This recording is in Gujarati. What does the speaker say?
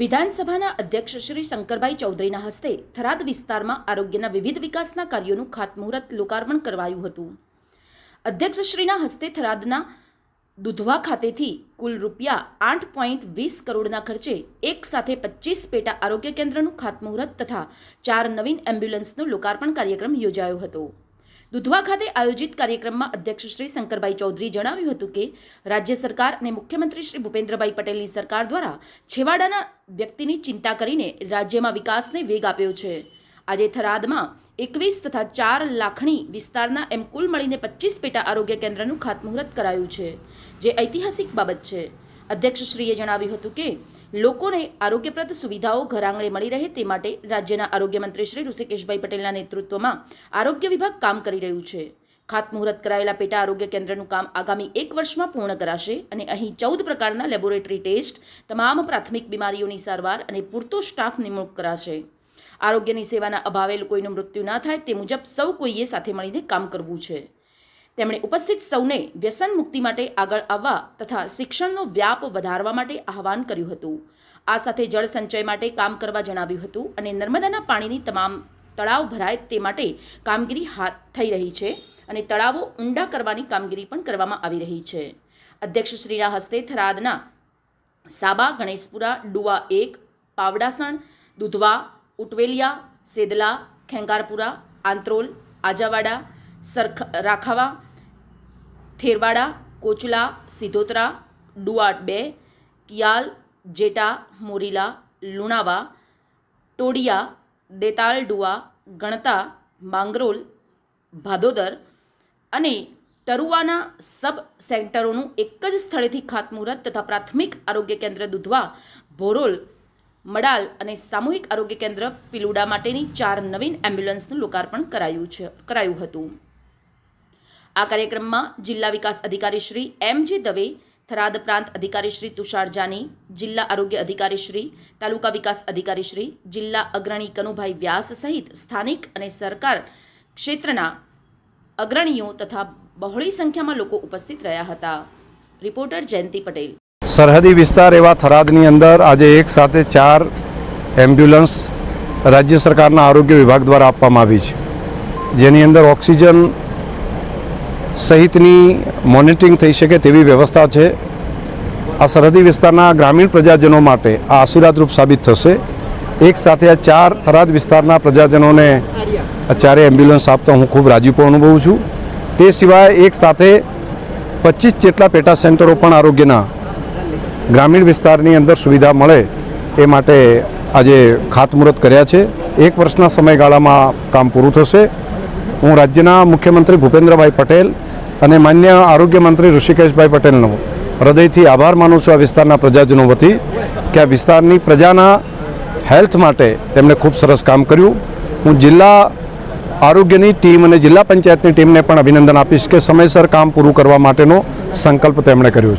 વિધાનસભાના અધ્યક્ષ શ્રી શંકરભાઈ ચૌધરીના હસ્તે થરાદ વિસ્તારમાં આરોગ્યના વિવિધ વિકાસના કાર્યોનું ખાતમુહૂર્ત લોકાર્પણ કરવાયું હતું. અધ્યક્ષશ્રીના હસ્તે થરાદના દુધવા ખાતેથી કુલ રૂપિયા આઠ પોઈન્ટ વીસ કરોડના ખર્ચે એક સાથે પચીસ પેટા આરોગ્ય કેન્દ્રનું ખાતમુહૂર્ત તથા ચાર નવીન એમ્બ્યુલન્સનું લોકાર્પણ કાર્યક્રમ યોજાયો હતો. દુધવા ખાતે આયોજિત કાર્યક્રમમાં અધ્યક્ષ શ્રી શંકરભાઈ ચૌધરી જણાવ્યું હતું કે, રાજ્ય સરકાર અને મુખ્યમંત્રી શ્રી ભૂપેન્દ્રભાઈ પટેલની સરકાર દ્વારા છેવાડાના વ્યક્તિની ચિંતા કરીને રાજ્યમાં વિકાસને વેગ આપ્યો છે. આજે થરાદમાં એકવીસ તથા ચાર લાખણી વિસ્તારના એમ કુલ મળીને પચીસ પેટા આરોગ્ય કેન્દ્રનું ખાતમુહૂર્ત કરાયું છે, જે ઐતિહાસિક બાબત છે. અધ્યક્ષશ્રીએ જણાવ્યું હતું કે, લોકોને આરોગ્યપ્રદ સુવિધાઓ ઘરઆંગણે મળી રહે તે માટે રાજ્યના આરોગ્યમંત્રી શ્રી ઋષિકેશભાઈ પટેલના નેતૃત્વમાં આરોગ્ય વિભાગ કામ કરી રહ્યું છે. ખાતમુહૂર્ત કરાયેલા પેટા આરોગ્ય કેન્દ્રનું કામ આગામી એક વર્ષમાં પૂર્ણ કરાશે અને અહીં ચૌદ પ્રકારના લેબોરેટરી ટેસ્ટ, તમામ પ્રાથમિક બીમારીઓની સારવાર અને પૂરતો સ્ટાફ નિમણૂક કરાશે. આરોગ્યની સેવાના અભાવે કોઈનું મૃત્યુ ના થાય તે મુજબ સૌ કોઈએ સાથે મળીને કામ કરવું છે. તેમણે ઉપસ્થિત સૌને વ્યસન મુક્તિ માટે આગળ આવવા તથા શિક્ષણનો વ્યાપ વધારવા માટે આહવાન કર્યું હતું. આ સાથે જળ સંચય માટે કામ કરવા જણાવ્યું હતું અને નર્મદાના પાણીની તમામ તળાવ ભરાય તે માટે કામગીરી હાથ થઈ રહી છે અને તળાવો ઊંડા કરવાની કામગીરી પણ કરવામાં આવી રહી છે. અધ્યક્ષશ્રીના હસ્તે થરાદના સાબા, ગણેશપુરા, ડુવા એક, પાવડાસણ, દુધવા, ઉટવેલિયા, સેદલા, ખેંગારપુરા, આંત્રોલ, આજાવાડા, સરખ, રાખાવા થેરવાડા, કોચલા, સિધોતરા ડુઆટ બે, કિયાલ, જેટા, મોરીલા, લુણાવા, ટોડિયા, દેતાલ ડુઆ, ગણતા, માંગરોલ, ભાદોદર અને ટરુવાના સબ સેન્ટરોનું એક જ સ્થળેથી ખાતમુહૂર્ત તથા પ્રાથમિક આરોગ્ય કેન્દ્ર દુધવા, ભોરોલ, મડાલ અને સામૂહિક આરોગ્ય કેન્દ્ર પિલુડા માટેની ચાર નવીન એમ્બ્યુલન્સનું લોકાર્પણ કરાયું છે, કરાયું હતું. આ કાર્યક્રમમાં જિલ્લા વિકાસ અધિકારી શ્રી એમ જે દવે, થરાદ પ્રાંત અધિકારી શ્રી તુષાર જાની, જિલ્લા આરોગ્ય અધિકારી શ્રી, તાલુકા વિકાસ અધિકારી શ્રી, જિલ્લા અગ્રણી કનુભાઈ વ્યાસ સહિત સ્થાનિક અને સરકાર ક્ષેત્રના અગ્રણીઓ તથા બહોળી સંખ્યામાં લોકો ઉપસ્થિત રહ્યા હતા. રિપોર્ટર જયંતિ પટેલ. સરહદી વિસ્તાર એવા થરાદની અંદર આજે એક સાથે ચાર એમ્બ્યુલન્સ રાજ્ય સરકારના આરોગ્ય વિભાગ દ્વારા આપવામાં આવી છે. જેની અંદર ઓક્સિજન સહિતની મોનિટરિંગ થઈ શકે તેવી વ્યવસ્થા છે. આ સરહદી વિસ્તારના ગ્રામીણ પ્રજાજનો માટે આ આશીર્વાદરૂપ સાબિત થશે. એક સાથે આ ચાર થરાદ વિસ્તારના પ્રજાજનોને ચારે એમ્બ્યુલન્સ આપતા હું ખૂબ રાજીપો અનુભવું છું. તે સિવાય એક સાથે પચીસ જેટલા પેટા સેન્ટરો પણ આરોગ્યના ગ્રામીણ વિસ્તારની અંદર સુવિધા મળે એ માટે આજે ખાતમુહૂર્ત કર્યા છે. એક વર્ષના સમયગાળામાં કામ પૂરું થશે. હું રાજ્યના મુખ્યમંત્રી ભૂપેન્દ્રભાઈ પટેલ અને માન્ય આરોગ્ય મંત્રી ઋષિકેશભાઈ પટેલનો હૃદયથી આભાર માનું છું આ વિસ્તારના પ્રજાજનો વતી કે આ વિસ્તારની પ્રજાના હેલ્થ માટે તેમણે ખૂબ સરસ કામ કર્યું. હું જિલ્લા આરોગ્યની ટીમ અને જિલ્લા પંચાયતની ટીમને પણ અભિનંદન આપીશ કે સમયસર કામ પૂરું કરવા માટેનો સંકલ્પ તેમણે કર્યો છે.